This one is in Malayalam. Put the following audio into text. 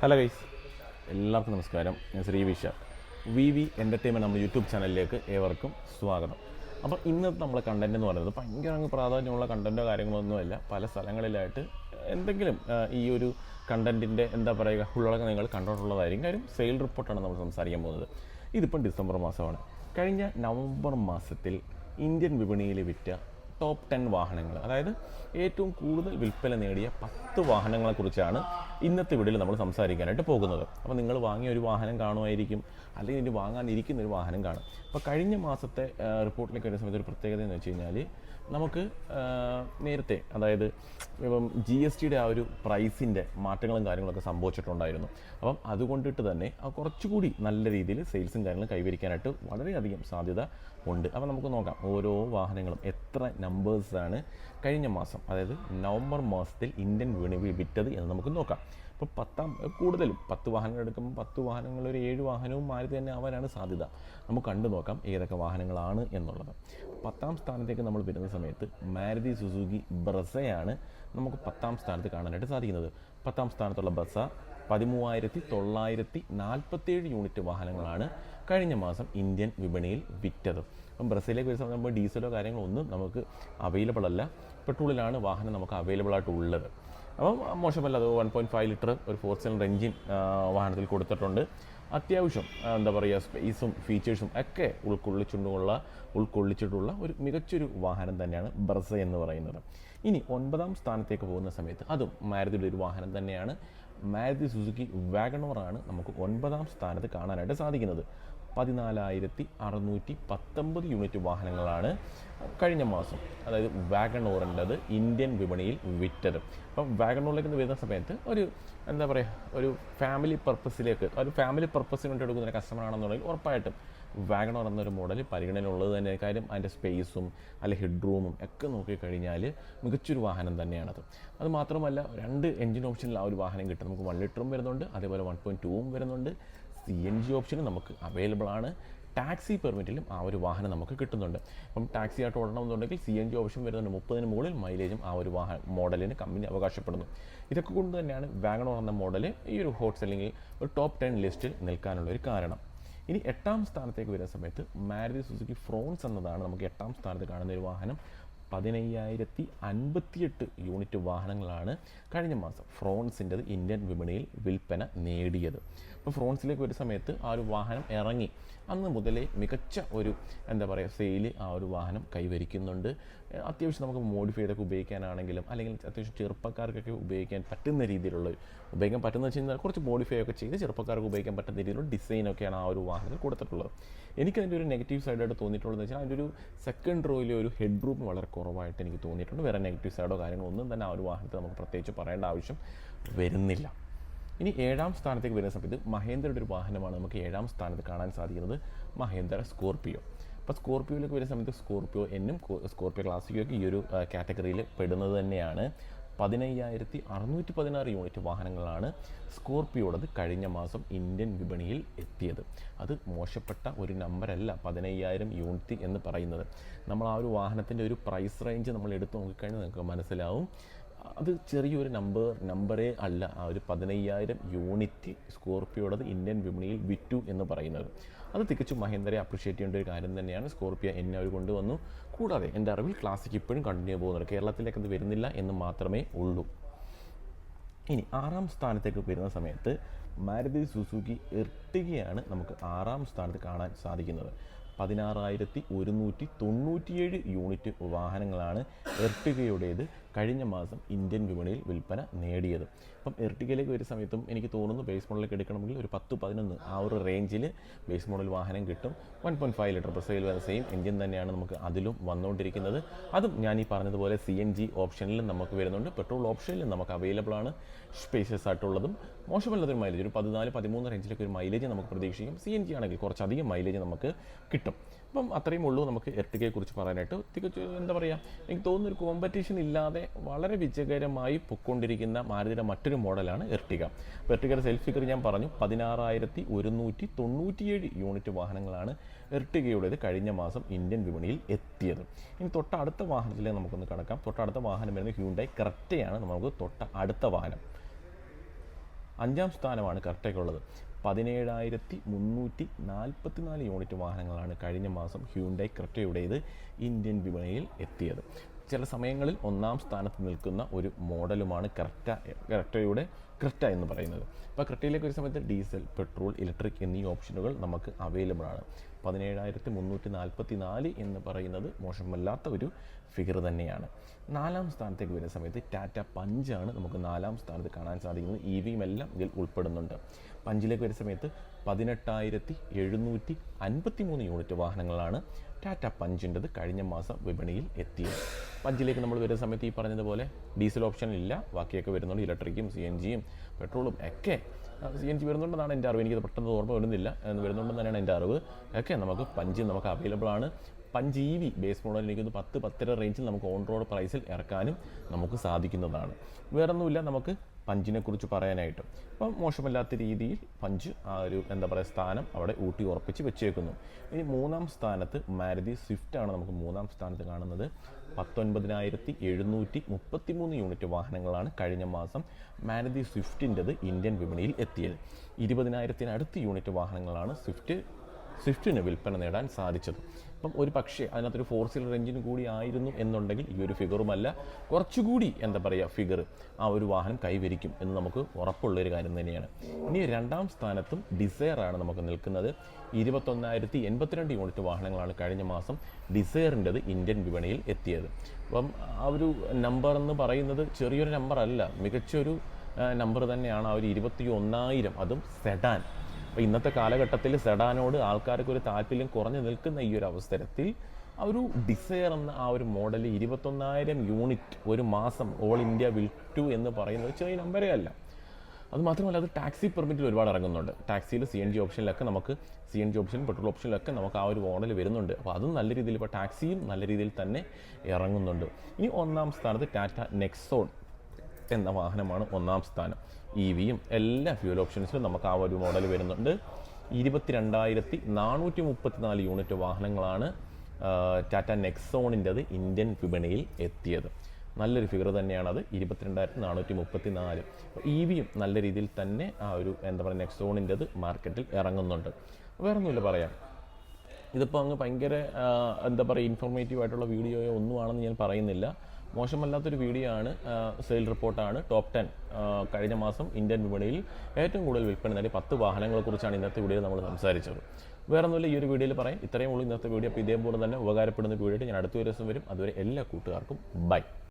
ഹലോ ഗൈസ് എല്ലാവർക്കും നമസ്കാരം. ഞാൻ Sree Visha. V V entertainment നമ്മുടെ യൂട്യൂബ് ചാനലിലേക്ക് ഏവർക്കും സ്വാഗതം. അപ്പോൾ ഇന്നത്തെ നമ്മളെ കണ്ടന്റ് എന്ന് പറയുന്നത് ഭയങ്കര അങ്ങ് പ്രാധാന്യമുള്ള കണ്ടന്റോ കാര്യങ്ങളൊന്നുമല്ല പല സ്ഥലങ്ങളിലായിട്ട് എന്തെങ്കിലും ഈ ഒരു കണ്ടന്റിന്റെ എന്താ പറയുക ഉള്ളടക്കം നിങ്ങൾ കണ്ടിട്ടുള്ളതായിരിക്കും കാര്യം സെയിൽ റിപ്പോർട്ടാണ് നമ്മൾ സംസാരിക്കാൻ പോകുന്നത്. ഇതിപ്പം ഡിസംബർ മാസമാണ്. കഴിഞ്ഞ നവംബർ മാസത്തിൽ ഇന്ത്യൻ വിപണിയിൽ വിറ്റ ടോപ്പ് ടെൻ വാഹനങ്ങൾ അതായത് ഏറ്റവും കൂടുതൽ വിൽപ്പന നേടിയ പത്ത് വാഹനങ്ങളെക്കുറിച്ചാണ് ഇന്നത്തെ വീഡിയോയിൽ നമ്മൾ സംസാരിക്കാനായിട്ട് പോകുന്നത്. അപ്പോൾ നിങ്ങൾ വാങ്ങിയ ഒരു വാഹനം കാണുമായിരിക്കും. അല്ലെങ്കിൽ ഇനി വാങ്ങാനിരിക്കുന്ന ഒരു വാഹനം കാണും. അപ്പോൾ കഴിഞ്ഞ മാസത്തെ റിപ്പോർട്ടിലേക്ക് വരുന്ന സമയത്ത് ഒരു പ്രത്യേകത എന്ന് വെച്ച് കഴിഞ്ഞാൽ നമുക്ക് നേരത്തെ അതായത് ഇപ്പം ജി എസ് ടിയുടെ ആ ഒരു പ്രൈസിന്റെ മാറ്റങ്ങളും കാര്യങ്ങളൊക്കെ സംഭവിച്ചിട്ടുണ്ടായിരുന്നു. അപ്പം അതുകൊണ്ടിട്ട് തന്നെ കുറച്ചുകൂടി നല്ല രീതിയിൽ സെയിൽസും കാര്യങ്ങളും കൈവരിക്കാനായിട്ട് വളരെയധികം സാധ്യത ഉണ്ട്. അപ്പോൾ നമുക്ക് നോക്കാം. ഓരോ വാഹനങ്ങളും എത്ര നമ്പേഴ്സാണ് കഴിഞ്ഞ മാസം അതായത് നവംബർ മാസത്തിൽ ഇന്ത്യൻ വിപണി വിറ്റത് എന്ന് നമുക്ക് നോക്കാം. ഇപ്പോൾ പത്താം കൂടുതലും പത്ത് വാഹനങ്ങൾ എടുക്കുമ്പോൾ പത്ത് വാഹനങ്ങൾ ഒരു ഏഴ് വാഹനവും മാറി തന്നെ ആവാനാണ് സാധ്യത. നമുക്ക് കണ്ടു നോക്കാം ഏതൊക്കെ വാഹനങ്ങളാണ് എന്നുള്ളത്. പത്താം സ്ഥാനത്തേക്ക് നമ്മൾ വരുന്ന സമയത്ത് മാരുതി സുസുക്കി ബ്രസയാണ് നമുക്ക് പത്താം സ്ഥാനത്ത് കാണാനായിട്ട് സാധിക്കുന്നത്. പത്താം സ്ഥാനത്തുള്ള ബസ പതിമൂവായിരത്തി തൊള്ളായിരത്തി നാൽപ്പത്തേഴ് യൂണിറ്റ് വാഹനങ്ങളാണ് കഴിഞ്ഞ മാസം ഇന്ത്യൻ വിപണിയിൽ വിറ്റത്. അപ്പം ബ്രസീലിലേക്ക് വരുന്ന സമയത്ത് നമ്മൾ ഡീസലോ കാര്യങ്ങളോ ഒന്നും നമുക്ക് അവൈലബിൾ അല്ല. പെട്രോളിലാണ് വാഹനം നമുക്ക് അവൈലബിൾ ആയിട്ട് ഉള്ളത് അപ്പം മോശമല്ല അത് വൺ പോയിന്റ് ഫൈവ് ലിറ്റർ ഒരു ഫോർ സിലിണ്ടർ എഞ്ചിൻ വാഹനത്തിൽ കൊടുത്തിട്ടുണ്ട്. അത്യാവശ്യം എന്താ പറയുക സ്പേസും ഫീച്ചേഴ്സും ഒക്കെ ഉൾക്കൊള്ളിച്ചുകൊണ്ടുള്ള ഉൾക്കൊള്ളിച്ചിട്ടുള്ള ഒരു മികച്ചൊരു വാഹനം തന്നെയാണ് ബ്രസ എന്ന് പറയുന്നത്. ഇനി ഒൻപതാം സ്ഥാനത്തേക്ക് പോകുന്ന സമയത്ത് അതും മാരുതിയുടെ ഒരു വാഹനം തന്നെയാണ്. മാരുതി സുസുക്കി വാഗണോറാണ് നമുക്ക് ഒൻപതാം സ്ഥാനത്ത് കാണാനായിട്ട് സാധിക്കുന്നത്. പതിനാലായിരത്തി അറുന്നൂറ്റി പത്തൊമ്പത് യൂണിറ്റ് വാഹനങ്ങളാണ് കഴിഞ്ഞ മാസം അതായത് വാഗണോറിന്റെത് ഇന്ത്യൻ വിപണിയിൽ വിറ്റത്. അപ്പം വാഗണോറിലേക്ക് വരുന്ന സമയത്ത് ഒരു എന്താ പറയുക ഒരു ഫാമിലി പർപ്പസിലേക്ക് ഒരു ഫാമിലി പർപ്പസിന് വേണ്ടി എടുക്കുന്ന കസ്റ്റമർ ആണെന്നുണ്ടെങ്കിൽ ഉറപ്പായിട്ടും വാഗണോർ എന്നൊരു മോഡൽ പരിഗണനയുള്ളത് തന്നെ കാര്യം അതിന്റെ സ്പേസും അല്ലെ ഹെഡ് റൂമും ഒക്കെ നോക്കിക്കഴിഞ്ഞാൽ മികച്ചൊരു വാഹനം തന്നെയാണത്. അത് മാത്രമല്ല രണ്ട് എഞ്ചിൻ ഓപ്ഷനിൽ ആ ഒരു വാഹനം കിട്ടും. നമുക്ക് വൺ ലിറ്ററും വരുന്നുണ്ട് അതേപോലെ വൺ പോയിന്റ് ടൂവും വരുന്നുണ്ട്. സി എൻ ജി ഓപ്ഷനും നമുക്ക് അവൈലബിൾ ആണ്. ടാക്സി പെർമിറ്റിലും ആ ഒരു വാഹനം നമുക്ക് കിട്ടുന്നുണ്ട്. അപ്പം ടാക്സി ആയിട്ട് ഓടണമെന്നുണ്ടെങ്കിൽ സി എൻ ജി ഓപ്ഷൻ വരുന്നുണ്ട് മുപ്പതിന് മുകളിൽ മൈലേജും ആ ഒരു വാഹന മോഡലിന് കമ്പനി അവകാശപ്പെടുന്നു. ഇതൊക്കെ കൊണ്ട് തന്നെയാണ് വാഗണോർ എന്ന മോഡൽ ഈ ഒരു ഹോട്ട് സെല്ലിങ്ങിൽ ഒരു ടോപ്പ് ടെൻ ലിസ്റ്റിൽ നിൽക്കാനുള്ള ഒരു കാരണം. ഇനി എട്ടാം സ്ഥാനത്തേക്ക് വരുന്ന സമയത്ത് മാരുതി സുസുക്കി ഫ്രോൺസ് എന്നതാണ് നമുക്ക് എട്ടാം സ്ഥാനത്ത് കാണുന്ന ഒരു വാഹനം. പതിനയ്യായിരത്തി അൻപത്തിയെട്ട് യൂണിറ്റ് വാഹനങ്ങളാണ് കഴിഞ്ഞ മാസം ഫ്രോൺസിന്റെത് ഇന്ത്യൻ വിപണിയിൽ വിൽപ്പന നേടിയത്. അപ്പോൾ ഫ്രോൺസിലേക്ക് ഒരു സമയത്ത് ആ ഒരു വാഹനം ഇറങ്ങി. അന്ന് മുതലേ മികച്ച ഒരു എന്താ പറയുക സെയിൽ ആ ഒരു വാഹനം കൈവരിക്കുന്നുണ്ട്. അത്യാവശ്യം നമുക്ക് മോഡിഫൈ ചെയ്തൊക്കെ ഉപയോഗിക്കാനാണെങ്കിലും അല്ലെങ്കിൽ അത്യാവശ്യം ചെറുപ്പക്കാർക്കൊക്കെ ഉപയോഗിക്കാൻ പറ്റുന്ന രീതിയിലുള്ള ഉപയോഗിക്കാൻ പറ്റുന്ന വെച്ച് കഴിഞ്ഞാൽ കുറച്ച് മോഡിഫൈ ഒക്കെ ചെയ്ത് ചെറുപ്പക്കാർക്ക് ഉപയോഗിക്കാൻ പറ്റുന്ന രീതിയിലുള്ള ഡിസൈനൊക്കെയാണ് ആ ഒരു വാഹനത്തിൽ കൊടുത്തിട്ടുള്ളത്. എനിക്ക് അതിന്റെ ഒരു നെഗറ്റീവ് സൈഡായിട്ട് തോന്നിയിട്ടുള്ളത് വെച്ചാൽ അതിന്റെ ഒരു സെക്കൻഡ് റോയിലെ ഒരു ഹെഡ് റൂം വളരെ കുറവായിട്ട് എനിക്ക് തോന്നിയിട്ടുണ്ട്. വേറെ നെഗറ്റീവ് സൈഡോ കാര്യങ്ങളോ ഒന്നും തന്നെ ആ ഒരു വാഹനത്തിൽ നമുക്ക് പ്രത്യേകിച്ച് പറയേണ്ട ആവശ്യം വരുന്നില്ല. ഇനി ഏഴാം സ്ഥാനത്തേക്ക് വരുന്ന സമയത്ത് മഹേന്ദ്രയുടെ ഒരു വാഹനമാണ് നമുക്ക് ഏഴാം സ്ഥാനത്ത് കാണാൻ സാധിക്കുന്നത്. മഹേന്ദ്ര സ്കോർപിയോ. അപ്പോൾ സ്കോർപ്പിയോയിലേക്ക് വരുന്ന സമയത്ത് സ്കോർപ്പിയോ എന്നും സ്കോർപ്പിയോ സ്കോർപിയോ ക്ലാസിക്കൊക്കെ ഈ ഒരു കാറ്റഗറിയിൽ പെടുന്നത് തന്നെയാണ്. പതിനയ്യായിരത്തി അറുന്നൂറ്റി പതിനാറ് യൂണിറ്റ് വാഹനങ്ങളാണ് സ്കോർപ്പിയോടത് കഴിഞ്ഞ മാസം ഇന്ത്യൻ വിപണിയിൽ എത്തിയത്. അത് മോശപ്പെട്ട ഒരു നമ്പറല്ല പതിനയ്യായിരം യൂണിറ്റ് എന്ന് പറയുന്നത്. നമ്മൾ ആ ഒരു വാഹനത്തിന്റെ ഒരു പ്രൈസ് റേഞ്ച് നമ്മൾ എടുത്തു നോക്കിക്കഴിഞ്ഞാൽ നമുക്ക് മനസ്സിലാവും. അത് ചെറിയൊരു നമ്പർ നമ്പറേ അല്ല. ആ ഒരു പതിനയ്യായിരം യൂണിറ്റ് സ്കോർപ്പിയോടത് ഇന്ത്യൻ വിപണിയിൽ വിറ്റു എന്ന് പറയുന്നത്. അത് തികച്ചും മഹേന്ദ്രയെ അപ്രിഷ്യേറ്റ് ചെയ്യേണ്ട ഒരു കാര്യം തന്നെയാണ്. സ്കോർപ്പിയോ എന്നെ അവർ കൊണ്ടുവന്നു. കൂടാതെ എന്റെ അറിവിൽ ക്ലാസിക് ഇപ്പോഴും കണ്ടിന്യൂ പോകുന്നുണ്ട്. കേരളത്തിലേക്ക് അത് വരുന്നില്ല എന്ന് മാത്രമേ ഉള്ളൂ. ഇനി ആറാം സ്ഥാനത്തേക്ക് വരുന്ന സമയത്ത് മാരുതി സുസുക്കി എർട്ടികയാണ് നമുക്ക് ആറാം സ്ഥാനത്ത് കാണാൻ സാധിക്കുന്നത്. പതിനാറായിരത്തി ഒരുന്നൂറ്റി തൊണ്ണൂറ്റിയേഴ് യൂണിറ്റ് വാഹനങ്ങളാണ് എർട്ടിഗയുടേത് കഴിഞ്ഞ മാസം ഇന്ത്യൻ വിപണിയിൽ വിൽപ്പന നേടിയത്. അപ്പം എർട്ടിക്കയിലേക്ക് വരുന്ന സമയത്തും എനിക്ക് തോന്നുന്നു ബേസ് മോഡലിലേക്ക് എടുക്കണമെങ്കിൽ ഒരു പത്ത് പതിനൊന്ന് ആ ഒരു റേഞ്ചിൽ ബേസ് മോഡൽ വാഹനം കിട്ടും. വൺ പോയിന്റ് ഫൈവ് ലിറ്റർ പ്രസയിൽ വരുന്ന സെയിം എഞ്ചിൻ തന്നെയാണ് നമുക്ക് അതിലും വന്നുകൊണ്ടിരിക്കുന്നത്. അതും ഞാൻ ഈ പറഞ്ഞതുപോലെ സി എൻ ജി ഓപ്ഷനിലും നമുക്ക് വരുന്നുണ്ട്. പെട്രോൾ ഓപ്ഷനിലും നമുക്ക് അവൈലബിൾ ആണ്. സ്പേഷ്യസ് ആയിട്ടുള്ളതും മോശമല്ലാത്തൊരു മൈലേജ് ഒരു പതിനാല് പതിമൂന്ന് റേഞ്ചിലൊക്കെ ഒരു മൈലേജ് നമുക്ക് പ്രതീക്ഷിക്കും. സി എൻ ജി ആണെങ്കിൽ കുറച്ചധികം മൈലേജ് നമുക്ക് കിട്ടും. അപ്പം അത്രയും ഉള്ളൂ നമുക്ക് എർട്ടിക്കയെ കുറിച്ച് പറയാനായിട്ട്. തികച്ചും എന്താ പറയുക എനിക്ക് തോന്നുന്ന ഒരു കോമ്പറ്റീഷൻ ഇല്ലാതെ വളരെ വിജയകരമായി പൊക്കൊണ്ടിരിക്കുന്ന മാരുതിയുടെ മറ്റൊരു മോഡലാണ് എർട്ടിക അപ്പോൾ എർട്ടിക്കയുടെ സെൽഫ് ഫിഗർ ഞാൻ പറഞ്ഞു പതിനാറായിരത്തി ഒരുന്നൂറ്റി തൊണ്ണൂറ്റിയേഴ് യൂണിറ്റ് വാഹനങ്ങളാണ് എർട്ടികയുടേത് കഴിഞ്ഞ മാസം ഇന്ത്യൻ വിപണിയിൽ എത്തിയത്. ഇനി തൊട്ടടുത്ത വാഹനത്തിലേക്ക് നമുക്കൊന്ന് കിടക്കാം. തൊട്ടടുത്ത വാഹനം വരുന്നത് ഹ്യൂണ്ടായി കറക്റ്റയാണ് നമുക്ക് തൊട്ട അടുത്ത വാഹനം. അഞ്ചാം സ്ഥാനമാണ് കറക്റ്റയ്ക്കുള്ളത് പതിനേഴായിരത്തി മുന്നൂറ്റി നാൽപ്പത്തി നാല് യൂണിറ്റ് വാഹനങ്ങളാണ് കഴിഞ്ഞ മാസം ഹ്യൂണ്ടൈ ക്രെറ്റയുടേത് ഇന്ത്യൻ വിപണിയിൽ എത്തിയത്. ചില സമയങ്ങളിൽ ഒന്നാം സ്ഥാനത്ത് നിൽക്കുന്ന ഒരു മോഡലുമാണ് ക്രെറ്റ ക്രെറ്റയുടെ ക്രെറ്റ എന്ന് പറയുന്നത്. അപ്പോൾ ക്രെറ്റയിലേക്ക് ഒരു സമയത്ത് ഡീസൽ പെട്രോൾ ഇലക്ട്രിക് എന്നീ ഓപ്ഷനുകൾ നമുക്ക് അവൈലബിൾ ആണ്. പതിനേഴായിരത്തി മുന്നൂറ്റി നാൽപ്പത്തി നാല് എന്ന് പറയുന്നത് മോശമല്ലാത്ത ഒരു ഫിഗർ തന്നെയാണ്. നാലാം സ്ഥാനത്തേക്ക് വരുന്ന സമയത്ത് ടാറ്റ പഞ്ചാണ് നമുക്ക് നാലാം സ്ഥാനത്ത് കാണാൻ സാധിക്കുന്നത്. ഇ വിയും എല്ലാം ഇതിൽ ഉൾപ്പെടുന്നുണ്ട്. പഞ്ചിലേക്ക് വരുന്ന സമയത്ത് പതിനെട്ടായിരത്തി എഴുന്നൂറ്റി അൻപത്തി മൂന്ന് യൂണിറ്റ് വാഹനങ്ങളാണ് ടാറ്റ പഞ്ചിന്റെത് കഴിഞ്ഞ മാസം വിപണിയിൽ എത്തിയത് പഞ്ചിലേക്ക് നമ്മൾ വരുന്ന സമയത്ത് ഈ പറഞ്ഞതുപോലെ ഡീസൽ ഓപ്ഷൻ ഇല്ല. ബാക്കിയൊക്കെ വരുന്നുണ്ട്. ഇലക്ട്രിക്കും സി എൻ ജിയും പെട്രോളും ഒക്കെ സി എൻ ജി വരുന്നുണ്ടെന്നാണ് എന്റെ അറിവ്. എനിക്കത് പെട്ടെന്ന് ഓർമ്മ വരുന്നില്ല. വരുന്നുണ്ടെന്ന് തന്നെയാണ് എന്റെ അറിവ്. ഒക്കെ നമുക്ക് പഞ്ചി നമുക്ക് അവൈലബിൾ ആണ്. Punch E V base model എനിക്കൊന്ന് പത്ത് പത്തര റേഞ്ചിൽ നമുക്ക് ഓൺ റോഡ് പ്രൈസിൽ ഇറക്കാനും നമുക്ക് സാധിക്കുന്നതാണ്. വേറൊന്നുമില്ല. നമുക്ക് പഞ്ചിനെ കുറിച്ച് പറയാനായിട്ട്. അപ്പം മോശമല്ലാത്ത രീതിയിൽ പഞ്ച് ആ ഒരു എന്താ പറയുക സ്ഥാനം അവിടെ ഊട്ടി ഉറപ്പിച്ച് വെച്ചേക്കുന്നു. ഇനി മൂന്നാം സ്ഥാനത്ത് മാരുതി സ്വിഫ്റ്റ് ആണ് നമുക്ക് മൂന്നാം സ്ഥാനത്ത് കാണുന്നത്. പത്തൊൻപതിനായിരത്തി എഴുന്നൂറ്റി മുപ്പത്തി മൂന്ന് യൂണിറ്റ് വാഹനങ്ങളാണ് കഴിഞ്ഞ മാസം മാരുതി സ്വിഫ്റ്റിന്റെത് ഇന്ത്യൻ വിപണിയിൽ എത്തിയത്. ഇരുപതിനായിരത്തിനടുത്ത് യൂണിറ്റ് വാഹനങ്ങളാണ് സ്വിഫ്റ്റ് സ്വിഫ്റ്റിന് വിൽപ്പന നേടാൻ സാധിച്ചത്. അപ്പം ഒരു പക്ഷേ അതിനകത്തൊരു ഫോർ സീലർ എഞ്ചിൻ കൂടി ആയിരുന്നു എന്നുണ്ടെങ്കിൽ ഈ ഒരു ഫിഗറുമല്ല കുറച്ചുകൂടി എന്താ പറയുക ഫിഗർ ആ ഒരു വാഹനം കൈവരിക്കും എന്ന് നമുക്ക് ഉറപ്പുള്ള ഒരു കാര്യം തന്നെയാണ്. ഇനി രണ്ടാം സ്ഥാനത്തും ഡിസയർ ആണ് നമുക്ക് നിൽക്കുന്നത്. ഇരുപത്തൊന്നായിരത്തി എൺപത്തിരണ്ട് യൂണിറ്റ് വാഹനങ്ങളാണ് കഴിഞ്ഞ മാസം ഡിസയറിന്റെത് ഇന്ത്യൻ വിപണിയിൽ എത്തിയത്. അപ്പം ആ ഒരു നമ്പർ എന്ന് പറയുന്നത് ചെറിയൊരു നമ്പർ അല്ല മികച്ചൊരു നമ്പർ തന്നെയാണ്. ആ ഒരു ഇരുപത്തി ഒന്നായിരം അതും സെഡാൻ അപ്പോൾ ഇന്നത്തെ കാലഘട്ടത്തിൽ സെഡാനോട് ആൾക്കാർക്ക് ഒരു താല്പര്യം കുറഞ്ഞു നിൽക്കുന്ന ഈ ഒരു അവസരത്തിൽ ഒരു ഡിസയർ എന്ന ആ ഒരു മോഡൽ ഇരുപത്തൊന്നായിരം യൂണിറ്റ് ഒരു മാസം ഓൾ ഇന്ത്യ വിൽറ്റു എന്ന് പറയുന്നത് ചെറിയ നമ്പരേ അല്ല. അത് മാത്രമല്ല അത് ടാക്സി പെർമിറ്റിൽ ഒരുപാട് ഇറങ്ങുന്നുണ്ട്. ടാക്സിയിൽ സി എൻ ജി ഓപ്ഷനിലൊക്കെ നമുക്ക് സി എൻ ജി ഓപ്ഷനും പെട്രോൾ ഓപ്ഷനിലൊക്കെ നമുക്ക് ആ ഒരു മോഡൽ വരുന്നുണ്ട്. അപ്പോൾ അതും നല്ല രീതിയിൽ ഇപ്പോൾ ടാക്സിയും നല്ല രീതിയിൽ തന്നെ ഇറങ്ങുന്നുണ്ട്. ഇനി ഒന്നാം സ്ഥാനത്ത് ടാറ്റ നെക്സോൺ. എന്ന വാഹനമാണ് ഒന്നാം സ്ഥാനം. ഇ വിയും എല്ലാ ഫ്യൂൽ ഓപ്ഷൻസിലും നമുക്ക് ആ ഒരു മോഡൽ വരുന്നുണ്ട്. ഇരുപത്തിരണ്ടായിരത്തി നാനൂറ്റി മുപ്പത്തിനാല് യൂണിറ്റ് വാഹനങ്ങളാണ് ടാറ്റ നെക്സോണിന്റെത് ഇന്ത്യൻ വിപണിയിൽ എത്തിയത്. നല്ലൊരു ഫിഗർ തന്നെയാണത് ഇരുപത്തിരണ്ടായിരത്തി നാനൂറ്റി മുപ്പത്തി നാല് ഇ വിയും നല്ല രീതിയിൽ തന്നെ ആ ഒരു എന്താ പറയുക നെക്സോണിന്റെത് മാർക്കറ്റിൽ ഇറങ്ങുന്നുണ്ട്. വേറെ ഒന്നുമില്ല പറയാം. ഇതിപ്പോൾ അങ്ങ് ഭയങ്കര എന്താ പറയുക ഇൻഫോർമേറ്റീവ് ആയിട്ടുള്ള വീഡിയോയോ ഒന്നുമാണെന്ന് ഞാൻ പറയുന്നില്ല. മോശമല്ലാത്തൊരു വീഡിയോ ആണ് സെയിൽ റിപ്പോർട്ടാണ് ടോപ്പ് ടെൻ കഴിഞ്ഞ മാസം ഇന്ത്യൻ വിപണിയിൽ ഏറ്റവും കൂടുതൽ വിൽപ്പന നേടിയ പത്ത് വാഹനങ്ങളെക്കുറിച്ചാണ് ഇന്നത്തെ വീഡിയോ നമ്മൾ സംസാരിച്ചത്. വേറെ ഒന്നുമില്ല ഈ ഒരു വീഡിയോയിൽ പറയാം. ഇത്രയും ഉള്ളൂ ഇന്നത്തെ വീഡിയോ അപ്പോൾ ഇതേപോലെ തന്നെ ഉപകാരപ്പെടുന്ന വീഡിയോ ഞാൻ അടുത്ത ദിവസം വരും. അതുവരെ എല്ലാ കൂട്ടുകാർക്കും ബൈ